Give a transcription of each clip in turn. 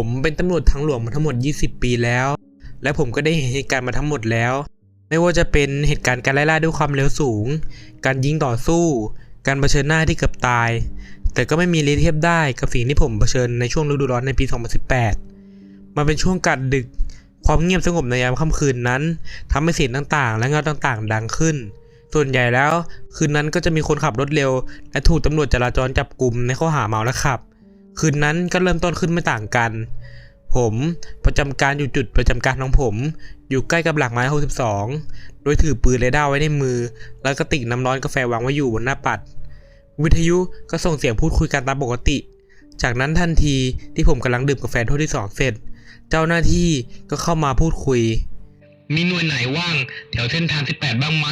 ผมเป็นตำรวจทางหลวงมาทั้งหมด 20 ปีแล้ว และผมก็ได้เห็นเหตุการณ์มาทั้งหมดแล้ว ไม่ว่าจะเป็นเหตุการณ์การไล่ล่าด้วยความเร็วสูง การยิงต่อสู้ การเผชิญหน้าที่เกือบตาย แต่ก็ไม่มีเรียเทียบได้กับสิ่งที่ผมเผชิญในช่วงฤดูร้อนในปี 2018 มันเป็นช่วงกัดดึก ความเงียบสงบในยามค่ำคืนนั้นทำให้เสียงต่างๆ และเงาต่างๆ ดังขึ้น ส่วนใหญ่แล้ว คืนนั้นก็จะมีคนขับรถเร็ว และถูกตำรวจจราจรจับกลุ่มในข้อหาเมาและขับ คืนนั้นก็เริ่มต้นขึ้นไม่ต่างกัน ผมประจำการอยู่จุดประจำการของผม อยู่ใกล้กับหลักไม้ 62 โดยถือปืนเรดาร์ไว้ในมือ แล้วก็ติกน้ำร้อนกาแฟวางไว้อยู่บนหน้าปัด วิทยุก็ส่งเสียงพูดคุยกันตามปกติ จากนั้นทันทีที่ผมกำลังดื่มกาแฟถ้วยที่สองเสร็จ เจ้าหน้าที่ก็เข้ามาพูดคุยมีหน่วยไหนว่างแถวเส้นทาง 18 บ้างไหม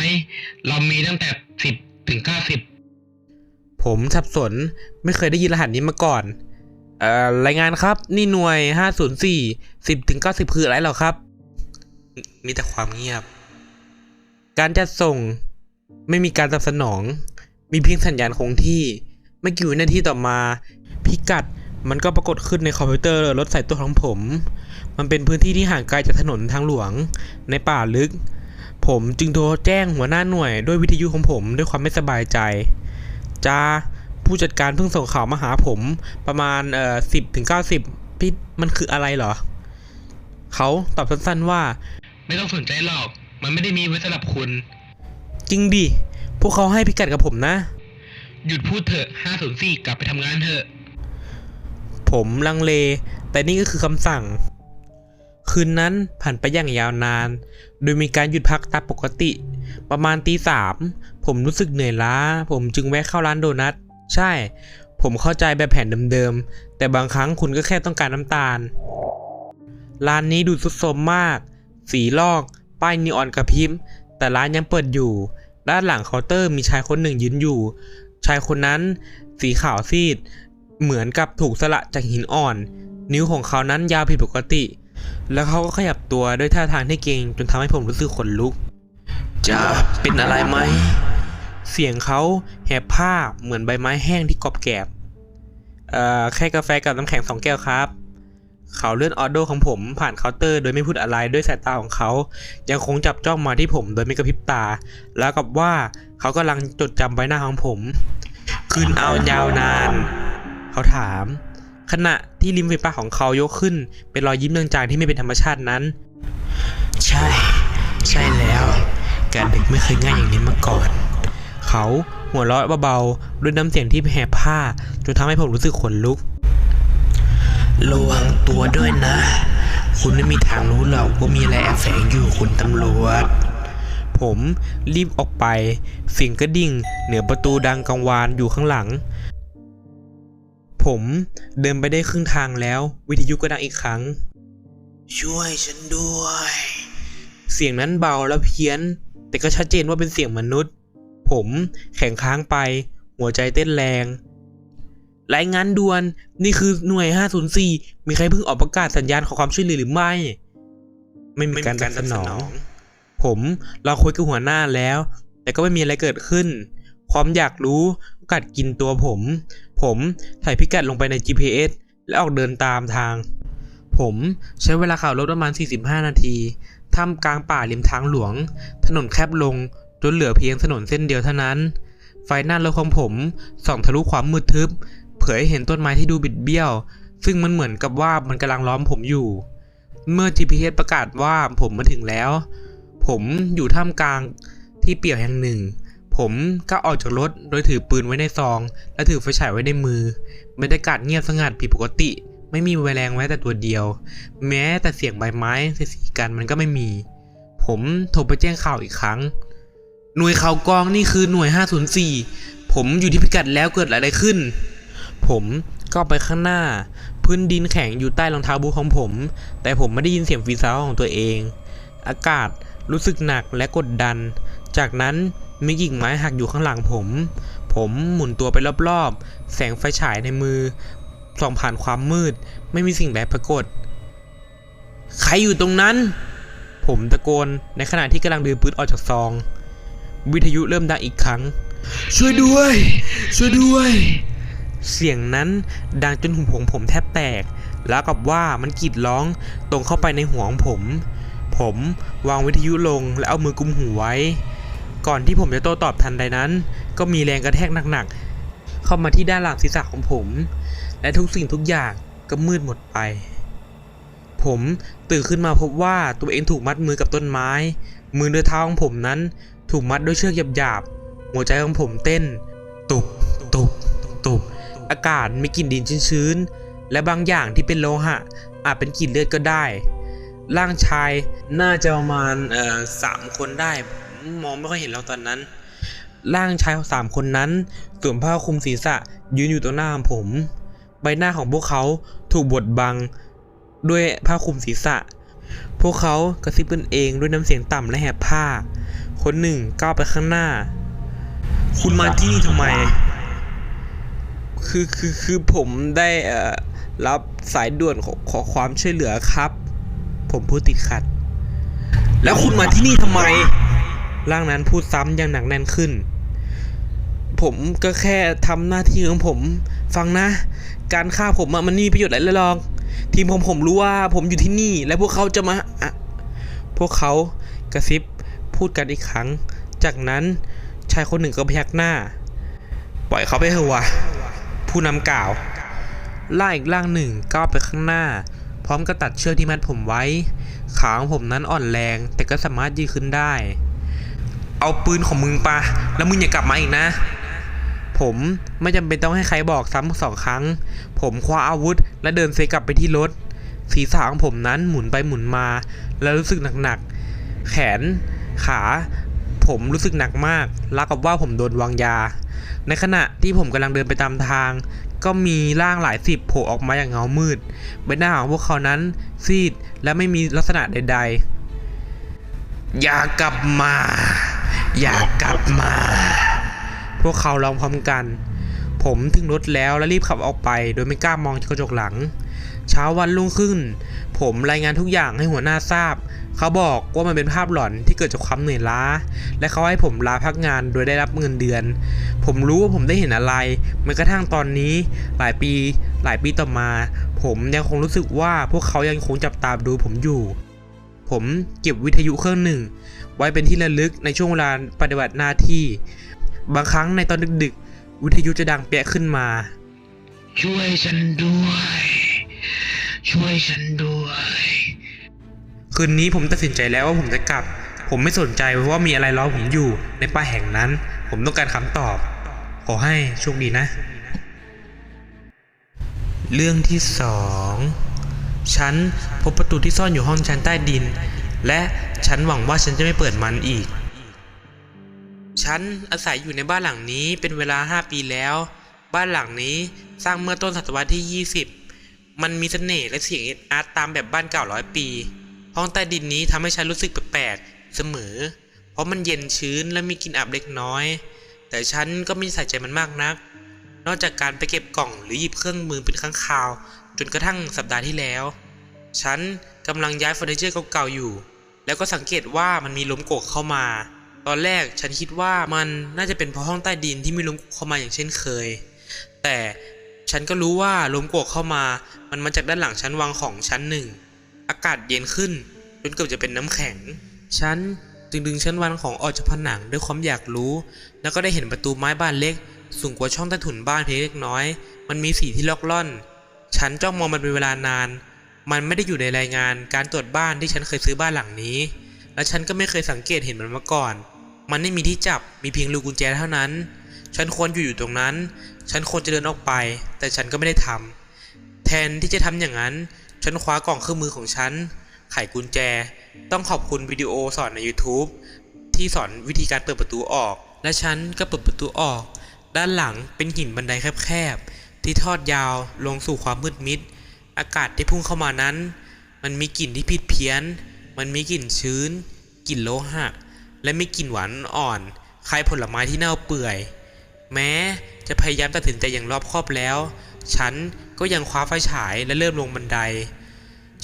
เรามีตั้งแต่ 10 ถึง 90 ผมสับสนไม่เคยได้ยินรหัสนี้มาก่อน เอ่อรายงานครับนี่หน่วย 504 10ถึง90 คืออะไรหรอครับ มีแต่ความเงียบ การจัดส่งไม่มีการตอบสนอง มีเพียงสัญญาณคงที่ไม่กี่วินาทีต่อมา พิกัดมันก็ปรากฏขึ้นในคอมพิวเตอร์รถสายตัวของผม มันเป็นพื้นที่ที่ห่างไกลจากถนนทางหลวง ในป่าลึก ผมจึงโทรแจ้งหัวหน้าหน่วยด้วยวิทยุของผมด้วยความไม่สบายใจจ้า ผู้จัดการเพิ่งส่งข่าวมาหาผม ประมาณเอ่อสิบถึงเก้าสิบพี่มันคืออะไรเหรอ เขาตอบสั้นๆว่า ไม่ต้องสนใจหรอก มันไม่ได้มีไว้สำหรับคุณ จริงดิ พวกเขาให้พิกัดกับผมนะ หยุดพูดเถอะ504กลับไปทำงานเถอะ ผมลังเล แต่นี่ก็คือคำสั่ง คืนนั้นผ่านไปอย่างยาวนาน โดยมีการหยุดพักตามปกติ ประมาณตีสามผมรู้สึกเหนื่อยล้า ผมจึงแวะเข้าร้านโดนัท ใช่ ผมเข้าใจแบบแผนเดิมๆ แต่บางครั้งคุณก็แค่ต้องการน้ำตาล ร้านนี้ดูทรุดโทรมมาก สีลอก ป้ายนีออนกระพริบ แต่ร้านยังเปิดอยู่ ด้านหลังเคาน์เตอร์มีชายคนหนึ่งยืนอยู่ ชายคนนั้น สีขาวซีด เหมือนกับถูกสละจากหินอ่อน นิ้วของเขานั้นยาวผิดปกติ แล้วเขาก็ขยับตัวด้วยท่าทางที่เกรงจนทำให้ผมรู้สึกขนลุก จะเป็นอะไรไหม เสียงเขาแหบผ้าเหมือนใบไม้แห้งที่กรอบแกรบเอ่อแค่กาแฟกับน้ำแข็งสองแก้วครับ เขาเลื่อนออเดอร์ของผมผ่านเคาน์เตอร์ โดยไม่พูดอะไรด้วยสายตาของเขา ยังคงจับจ้องมาที่ผมโดยไม่กระพริบตา แล้วกับว่าเขากำลังจดจำใบหน้าของผม คืนเอายาวนาน เขาถาม ขณะที่ริมฝีปากของเขายกขึ้น เป็นรอยยิ้มจางๆที่ไม่เป็นธรรมชาตินั้น ใช่ ใช่แล้ว การเดึกไม่เคยง่ายอย่างนี้มาก่อน เขา หัวเราะเบาๆด้วยน้ำเสียงที่แหบผ้าจนทำให้ผมรู้สึกขนลุก ระวังตัวด้วยนะ คุณไม่มีทางรู้หรอกว่ามีอะไรแอบแฝงอยู่คุณตำรวจ ผมรีบออกไปเสียงกระดิ่ง เหนือประตูดังกังวานอยู่ข้างหลัง ผมเดินไปได้ครึ่งทางแล้ว วิทยุก็ดังอีกครั้ง ช่วยฉันด้วย เสียงนั้นเบาและเพี้ยน แต่ก็ชัดเจนว่าเป็นเสียงมนุษย์ ผมแข็งค้างไป หัวใจเต้นแรง รายงานด่วนนี่คือหน่วย 504 มีใครเพิ่งออกประกาศสัญญาณขอความช่วยเหลือหรือไม่ ไม่มีการตอบสนอง ผมเราคุยกับหัวหน้าแล้ว แต่ก็ไม่มีอะไรเกิดขึ้น ความอยากรู้กัดกินตัวผม ผมถ่ายพิกัดลงไปใน GPS และออกเดินตามทาง ผมใช้เวลาขับรถประมาณ 45 นาทีท่ามกลางป่าริมทางหลวง ถนนแคบลง จนเหลือเพียงถนนเส้นเดียวเท่านั้น ไฟหน้ารถของผมส่องทะลุความมืดทึบ เผยให้เห็นต้นไม้ที่ดูบิดเบี้ยว ซึ่งมันเหมือนกับว่ามันกำลังล้อมผมอยู่ เมื่อ GPS ประกาศว่าผมมาถึงแล้ว ผมอยู่ท่ามกลางที่เปี่ยวแห่งหนึ่ง ผมก็ออกจากรถโดยถือปืนไว้ในซอง และถือไฟฉายไว้ในมือบรรยากาศเงียบสงัดผิดปกติไม่มีแมลงแม้แต่ตัวเดียว แม้แต่เสียงใบไม้เสียกันมันก็ไม่มี ผมโทรไปแจ้งข่าวอีกครั้ง หน่วยข่าวกองนี่คือหน่วย 504 ผมอยู่ที่พิกัดแล้วเกิดอะไรขึ้น ผมก็ไปข้างหน้า พื้นดินแข็งอยู่ใต้รองเท้าบูทของผม แต่ผมไม่ได้ยินเสียงฟีซาวของตัวเอง อากาศรู้สึกหนักและกดดัน จากนั้นมีกิ่งไม้หักอยู่ข้างหลังผม ผมหมุนตัวไปรอบๆ แสงไฟฉายในมือ ส่องผ่านความมืด ไม่มีสิ่งใดปรากฏ ใครอยู่ตรงนั้น ผมตะโกนในขณะที่กำลังดือปืนออกจากซอง วิทยุเริ่มดังอีกครั้ง ช่วยด้วย ช่วยด้วย เสียงนั้นดังจนหูของผมแทบแตก แล้วกับว่ามันกรีดร้องตรงเข้าไปในหัวของผม ผมวางวิทยุลงและเอามือกุมหูไว้ ก่อนที่ผมจะโต้ตอบทันใดนั้น ก็มีแรงกระแทกหนักๆ เข้ามาที่ด้านหลังศีรษะของผม และทุกสิ่งทุกอย่างก็มืดหมดไป ผมตื่นขึ้นมาพบว่าตัวเองถูกมัดมือกับต้นไม้ มือและเท้าของผมนั้น ถูกมัดด้วยเชือกหยาบๆ หัวใจของผมเต้น ตุบตุบตุบอากาศมีกลิ่นดินชื้นๆ และบางอย่างที่เป็นโลหะ อาจเป็นกลิ่นเลือดก็ได้ ร่างชายน่าจะประมาณเอ่อสามคนได้ผมมองไม่ค่อยเห็นเราตอนนั้น ร่างชายสามคนนั้นสวมผ้าคลุมศีรษะยืนอยู่ตรงหน้าของผม ใบหน้าของพวกเขาถูกบดบัง ด้วยผ้าคลุมศีรษะ พวกเขากระซิบกันเองด้วยน้ำเสียงต่ำและแหบผ้า คนหนึ่งก้าวไปข้างหน้า คุณมาที่นี่ทำไม คือคือคือผมได้รับสายด่วนขอขอความช่วยเหลือครับ ผมพูดติดขัด แล้วคุณมาที่นี่ทำไม ร่างนั้นพูดซ้ำอย่างหนักแน่นขึ้นผมก็แค่ทำหน้าที่ของผม ฟังนะ การฆ่าผมมันไม่มีประโยชน์อะไรเลยหรอก ทีมผมผมรู้ว่าผมอยู่ที่นี่ และพวกเขาจะมาะพวกเขากระซิบพูดกันอีกครั้ง จากนั้นชายคนหนึ่งก็พยักหน้า ปล่อยเขาไปเถอะวะ ผู้นำกล่าว ล่าอีกล่างหนึ่งก้าวไปข้างหน้า พร้อมกับตัดเชือกที่มัดผมไว้ ขาของผมนั้นอ่อนแรง แต่ก็สามารถยืนขึ้นได้ เอาปืนของมึงปะแล้วมึงอย่ากลับมาอีกนะ ผมไม่จำเป็นต้องให้ใครบอกซ้ำสองครั้ง ผมคว้าอาวุธ และเดินเซกลับไปที่รถ ศีรษะของผมนั้นหมุนไปหมุนมา แล้วรู้สึกหนักๆ แขน ขา ผมรู้สึกหนักมากราวกับว่าผมโดนวางยา ในขณะที่ผมกำลังเดินไปตามทาง ก็มีร่างหลายสิบโผล่ออกมาอย่างเงามืด ใบหน้าของพวกเขานั้น ซีดและไม่มีลักษณะใด ๆ อย่ากลับมา อย่ากลับมา พวกเขาร้องพร้อมกัน ผมถึงรถแล้วและรีบขับออกไป โดยไม่กล้ามองกระจกหลัง เช้าวันรุ่งขึ้น ผมรายงานทุกอย่างให้หัวหน้าทราบ เขาบอกว่ามันเป็นภาพหลอนที่เกิดจากความเหนื่อยล้า และเขาให้ผมลาพักงานโดยได้รับเงินเดือน ผมรู้ว่าผมได้เห็นอะไรแม้กระทั่งตอนนี้หลายปี หลายปีต่อมา ผมยังคงรู้สึกว่าพวกเขายังคงจับตาดูผมอยู่ผมเก็บวิทยุเครื่องหนึ่ง ไว้เป็นที่ระลึกในช่วงเวลาปฏิบัติหน้าที่ บางครั้งในตอนดึก วิทยุจะดังเปียะขึ้นมา ช่วยฉันด้วย ช่วยฉันด้วย คืนนี้ผมตัดสินใจแล้วว่าผมจะกลับ ผมไม่สนใจว่ามีอะไรรอผมอยู่ในป่าแห่งนั้น ผมต้องการคำตอบ ขอให้โชคดีนะ เรื่องที่สองฉันพบประตูที่ซ่อนอยู่ห้องชั้นใต้ดิน และฉันหวังว่าฉันจะไม่เปิดมันอีก ฉันอาศัยอยู่ในบ้านหลังนี้เป็นเวลา 5 ปีแล้ว บ้านหลังนี้สร้างเมื่อต้นศตวรรษที่ 20 มันมีเสน่ห์และเสียงเอ็ดอาร์ตตามแบบบ้านเก่าร้อยปี ห้องใต้ดินนี้ทำให้ฉันรู้สึกแปลกๆเสมอ เพราะมันเย็นชื้นและมีกลิ่นอับเล็กน้อย แต่ฉันก็ไม่ใส่ใจมันมากนัก นอกจากการไปเก็บกล่องหรือหยิบเครื่องมือเป็นครั้งคราว จนกระทั่งสัปดาห์ที่แล้ว ฉันกำลังย้ายเฟอร์นิเจอร์เก่าๆอยู่ แล้วก็สังเกตว่ามันมีลมโกกเข้ามา ตอนแรกฉันคิดว่ามันน่าจะเป็นเพราะห้องใต้ดินที่มีลมโกกเข้ามาอย่างเช่นเคย แต่ฉันก็รู้ว่าลมโกกเข้ามา มันมาจากด้านหลังชั้นวางของชั้นหนึ่ง อากาศเย็นขึ้นจนเกือบจะเป็นน้ำแข็ง ฉันจึงดึงชั้นวางของออกจากผนังด้วยความอยากรู้ แล้วก็ได้เห็นประตูไม้บ้านเล็ก สูงกว่าช่องใต้ถุนบ้านเพียงเล็กน้อย มันมีสีที่ลอกล่อน ฉันจ้องมองมันเป็นเวลานาน มันไม่ได้อยู่ในรายงานการตรวจบ้านที่ฉันเคยซื้อบ้านหลังนี้ และฉันก็ไม่เคยสังเกตเห็นมันมาก่อน มันไม่มีที่จับมีเพียงรูกุญแจเท่านั้น ฉันควรอยู่อยู่ตรงนั้น ฉันควรจะเดินออกไป แต่ฉันก็ไม่ได้ทำแทนที่จะทำอย่างนั้น ฉันคว้ากล่องเครื่องมือของฉัน ไขกุญแจ ต้องขอบคุณวิดีโอสอนใน YouTube ที่สอนวิธีการเปิดประตูออก และฉันก็เปิดประตูออก ด้านหลังเป็นหินบันไดแคบๆ ที่ทอดยาวลงสู่ความมืดมิด อากาศที่พุ่งเข้ามานั้น มันมีกลิ่นที่ผิดเพี้ยน มันมีกลิ่นชื้น กลิ่นโลหะ และมีกลิ่นหวานอ่อนคล้ายผลไม้ที่เน่าเปื่อย แม้จะพยายามตัดสินใจอย่างรอบคอบแล้ว ฉันก็ยังคว้าไฟฉายและเริ่มลงบันได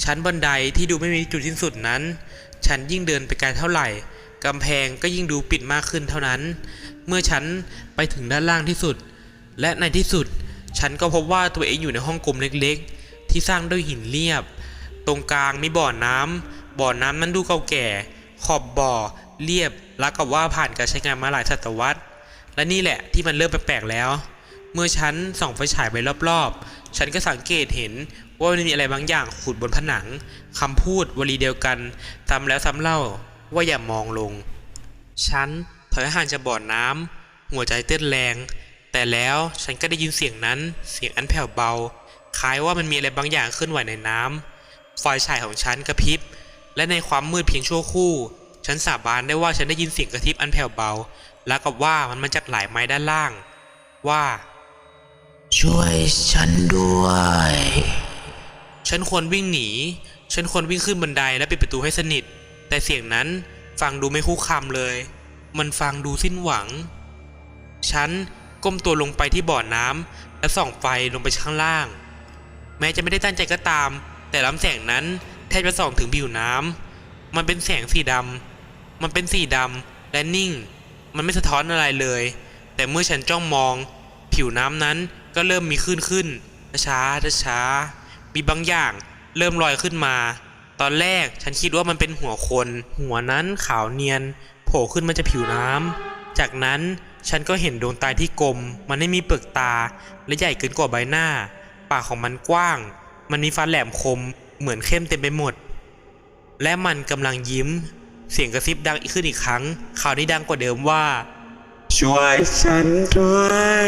ชั้นบันไดที่ดูไม่มีจุดสิ้นสุดนั้น ฉันยิ่งเดินไปไกลเท่าไหร่กำแพงก็ยิ่งดูปิดมากขึ้นเท่านั้น เมื่อฉันไปถึงด้านล่างที่สุด และในที่สุด ฉันก็พบว่าตัวเองอยู่ในห้องกลมเล็กๆ ที่สร้างด้วยหินเรียบ ตรงกลางมีบ่อน้ำบ่อน้ำนั้นดูเก่าแก่ ขอบบ่อ เรียบแล้วกับว่าผ่านการใช้งานมาหลายศตวรรษ และนี่แหละที่มันเริ่มแปลกๆแล้ว เมื่อฉันส่องไฟฉายไปรอบๆ ฉันก็สังเกตเห็นว่ามันมีอะไรบางอย่างขูดบนผนังคำพูดวลีเดียวกันซ้ำแล้วซ้ำเล่าว่าอย่ามองลง ฉันถอยห่างจากบ่อน้ำหัวใจเต้นแรง แต่แล้วฉันก็ได้ยินเสียงนั้น เสียงอันแผ่วเบา คล้ายว่ามันมีอะไรบางอย่างเคลื่อนไหวในน้ำไฟฉายของฉันกระพริบ และในความมืดเพียงชั่วครู่ ฉันสาบานได้ว่าฉันได้ยินเสียงกระพริบอันแผ่วเบา แล้วกับว่ามันมาจากหลายไม้ด้านล่าง ว่า ช่วยฉันด้วย ฉันควรวิ่งหนี ฉันควรวิ่งขึ้นบันไดและปิดประตูให้สนิท แต่เสียงนั้นฟังดูไม่คุกคามเลย มันฟังดูสิ้นหวัง ฉันก้มตัวลงไปที่บ่อน้ำและส่องไฟลงไปข้างล่าง แม้จะไม่ได้ตั้งใจก็ตาม แต่ลำแสงนั้นแทบจะส่องถึงผิวน้ำมันเป็นแสงสีดำ มันเป็นสีดำและนิ่ง มันไม่สะท้อนอะไรเลย แต่เมื่อฉันจ้องมอง ผิวน้ำนั้นก็เริ่มมีขึ้นขึ้นช้าช้ามีบางอย่างเริ่มลอยขึ้นมา ตอนแรกฉันคิดว่ามันเป็นหัวคน หัวนั้นขาวเนียน โผล่ขึ้นมาจากผิวน้ำจากนั้นฉันก็เห็นดวงตาที่กลม มันไม่มีเปลือกตา และใหญ่เกินกว่าใบหน้า ปากของมันกว้าง มันมีฟันแหลมคม เหมือนเข้มเต็มไปหมด และมันกำลังยิ้ม เสียงกระซิบดังอีกขึ้นอีกครั้งข่าวนี้ดังกว่าเดิมว่า ช่วยฉันด้วย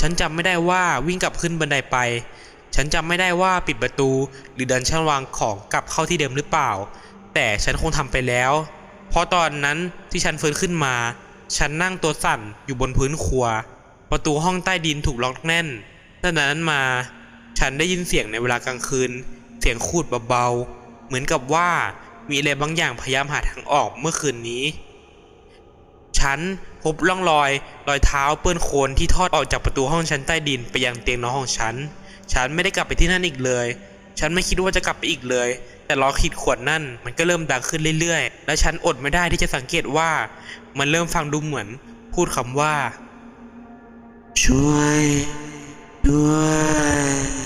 ฉันจำไม่ได้ว่าวิ่งกลับขึ้นบันไดไป ฉันจำไม่ได้ว่าปิดประตู หรือเดินช่างวางของกลับเข้าที่เดิมหรือเปล่า แต่ฉันคงทำไปแล้ว เพราะตอนนั้นที่ฉันฟื้นขึ้นมา ฉันนั่งตัวสั่นอยู่บนพื้นครัว ประตูห้องใต้ดินถูกล็อกแน่นตั้งแต่นั้นมา ฉันได้ยินเสียงในเวลากลางคืน เสียงคูดเบาๆเหมือนกับว่า มีอะไรบางอย่างพยายามหาทางออกเมื่อคืนนี้ ฉันพบร่องรอย รอยเท้าเปื้อนโคลนที่ทอดออกจากประตูห้องชั้นใต้ดินไปยังเตียงนอนของฉัน ฉันไม่ได้กลับไปที่นั่นอีกเลย ฉันไม่คิดว่าจะกลับไปอีกเลย แต่ล้อขีดขวดนั่นมันก็เริ่มดังขึ้นเรื่อยๆ และฉันอดไม่ได้ที่จะสังเกตว่า มันเริ่มฟังดูเหมือน พูดคำว่า ช่วย ด้วย